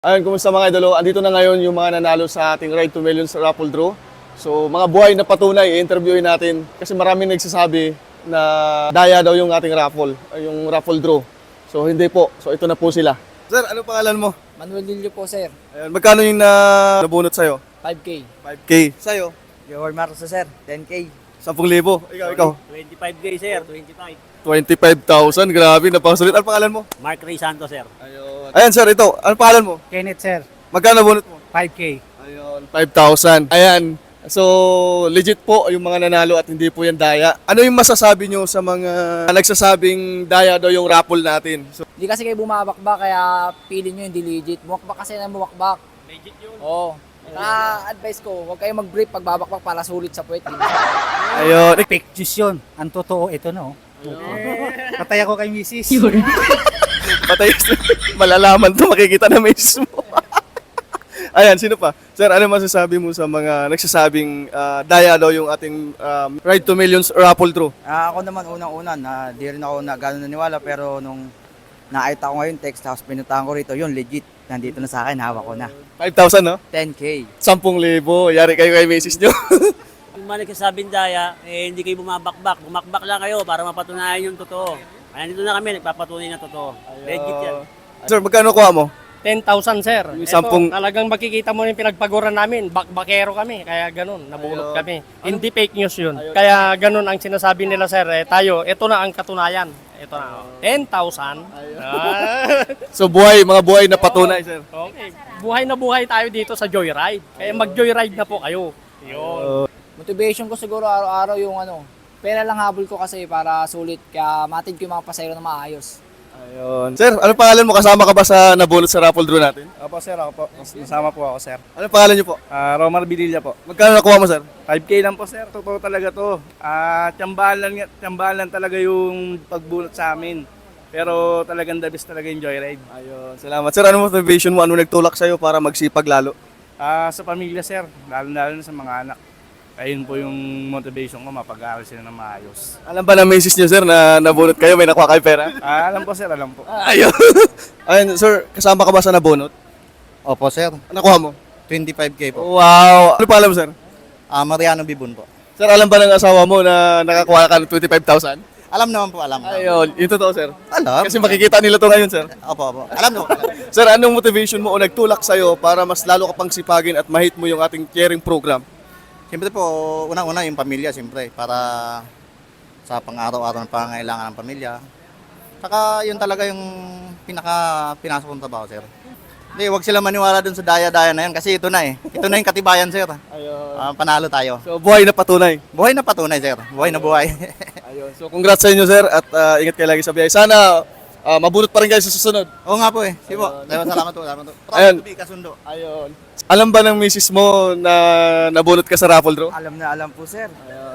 Ayun, kumusta mga idolo? Andito na ngayon yung mga nanalo sa ating Ride to Millions raffle draw. So, mga buhay na patunay, i-interviewin natin kasi maraming nagsasabi na daya daw yung ating raffle, yung raffle draw. So, hindi po. So, ito na po sila. Sir, ano pangalan mo? Manuel Lillo po, sir. Ayun, magkano yung na nabunot sa'yo? 5K. 5K. Sa'yo? Your Marcos, sir. 10K. 10,000. Ikaw, ikaw. 25 days, sir. 25. 25,000. Grabe, napasulit. Ano pangalan mo? Mark Ray Santos, sir. Ayun. Ayan, sir, ito. Ano pangalan mo? Kenneth sir, Magkano nabunot mo? 5K. Ayun, 5,000. Ayan. So, legit po yung mga nanalo at hindi po yan daya. Ano yung masasabi nyo sa mga nagsasabing daya daw yung raffle natin? So, Hindi kasi kayo bumabakbak, kaya pili nyo hindi legit. Muwakbak kasi na muwakbak. Legit yun. Oo. Kaya advice ko, huwag kayo mag-brief pag babakbak para sulit sa puwet. ayun. Fake news yun. Ang totoo, ito no. Patay ako kay misis. Patay. Malalaman to, makikita na mismo. Ayan, sino pa? Sir, ano masasabi mo sa mga nagsasabing ah, daya daw yung ating um, Ride to Millions raffle draw? Ah, ako naman unang-una na di rin ako na gano'n naniwala pero nung nakita ko ngayon text tapos pinuntahan ko rito, yun legit. Nandito na sa akin, hawak ko na. 5,000, no? 10k. 10,000. Yari kayo kay misis nyo. Mga nagsasabing daya, eh, hindi kayo bumabakbak. Bumakbak lang kayo para mapatunayan yung totoo. Kaya dito na kami, nagpapatunay na totoo. Legit yan. sir, magkano kuha mo? 10,000 sir. Yung Ito, sampung- talagang makikita mo yung pinagpaguran namin. Bakbakero kami. Kaya ganun, nabulot Ayun. kami. Hindi fake news yun. Kaya ganun ang sinasabi nila sir. Eh, tayo, ito na ang katunayan. Ito na. oh. 10,000. Ah. So, buhay, mga buhay na patunay, sir. okay. Buhay na buhay tayo dito sa Joyride. Kaya mag-Joyride na po kayo. Yun. Motivation ko siguro araw-araw yung ano, pera lang habol ko kasi para sulit. Kaya matid ko yung mga pasayro na maayos. Ayun. Sir, ano pangalan mo? Kasama ka ba sa nabunot sa raffle draw natin? Opo sir, ako po. Nasama po ako sir. Ano pangalan niyo po? Ah, Romar Bililla po. Magkano nakuha mo, sir? 5K lang po sir, totoo talaga to. Ah, tiyambahan lang, tiyambahan lang talaga yung pagbunot sa amin. Pero talagang the best talaga yung joyride. Ayun. Salamat. Sir, ano motivation mo? Ano nagtulak sa'yo para magsipag lalo? Ah, sa pamilya sir, lalo-lalo na sa mga anak. Ayun po yung motivation ko, mapag-aaral sila ng maayos. Alam ba ng misis niyo, sir, na nabunot kayo? May nakuha kayo pera? Ah, alam po sir, alam po. Ayun. Ayun, sir, kasama ka ba sa nabunot? Opo sir, Ano nakuha mo? 25k po. Wow. Ano pangalan mo, sir? Ah, Mariano Bibon po. Sir, alam ba ng asawa mo na nakakuha ka ng 25,000? Alam naman po, alam. Ayun. Yung totoo, sir. Alam. Kasi makikita nila to ngayon, sir. Opo, opo. Alam naman. Sir, anong motivation mo o nagtulak sa'yo para mas lalo ka pang sipagin at mahit mo yung ating caring program? Siyempre po, unang-una yung pamilya, siyempre, para sa pang-araw-araw na pangangailangan ng pamilya. Saka yun talaga yung pinaka pinasok kong trabaho, sir. Hindi, wag sila maniwala dun sa daya-daya na yun kasi ito na eh. Ito na yung katibayan, sir. Ayun. Ah, panalo tayo. So, buhay na patunay. Buhay na patunay, sir. Buhay na buhay. Ayun. So, congrats sa inyo, sir, at ah, ingat kayo lagi sa biyahe. Sana ah, mabunot pa rin kayo sa susunod. Oo nga po eh. Sige po. Salamat, salamat po. Salamat po. Proud Ayun. to be kasundo. Ayun. Alam ba ng misis mo na nabunot ka sa raffle draw? Alam na alam po, sir.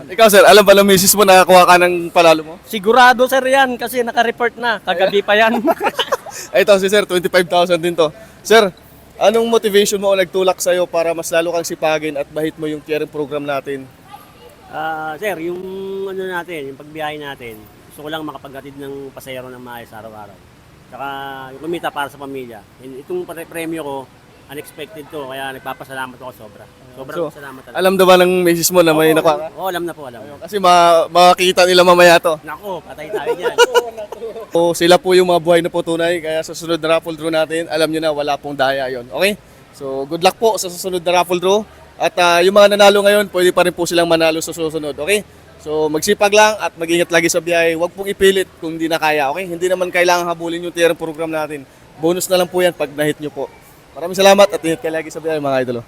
Ikaw, sir, alam ba ng misis mo na nakakuha ka ng palalo mo? Sigurado sir yan kasi naka-report na. Kagabi pa yan. Ay, ito si sir, 25,000 din to. Sir, anong motivation mo o nagtulak sa'yo para mas lalo kang sipagin at bahit mo yung caring program natin? Ah, sir, yung ano natin, yung pagbiyahe natin, gusto ko lang makapaghatid ng pasayero ng maayos araw-araw. Saka yung kumita para sa pamilya. And itong pre- premyo ko, unexpected to, kaya nagpapasalamat ako sobra. Sobrang So, salamat talaga. Alam na ba ng misis mo na may nakuha ka? Oo, alam na po, alam na. Kasi ma makakita nila mamaya to. Nako, patay tayo dyan. So, sila po yung mga buhay na po tunay. Kaya sa susunod na raffle draw natin, alam nyo na wala pong daya yon. Okay? So, good luck po sa susunod na raffle draw. At ah, yung mga nanalo ngayon, pwede pa rin po silang manalo sa susunod. Okay? So, magsipag lang at mag-ingat lagi sa biyahe. Huwag pong ipilit kung hindi na kaya. Okay? Hindi naman kailangan habulin yung tier program natin. Bonus na lang po yan pag nahit nyo po. Maraming salamat at ingat kayo lagi sa biyahe mga idolo.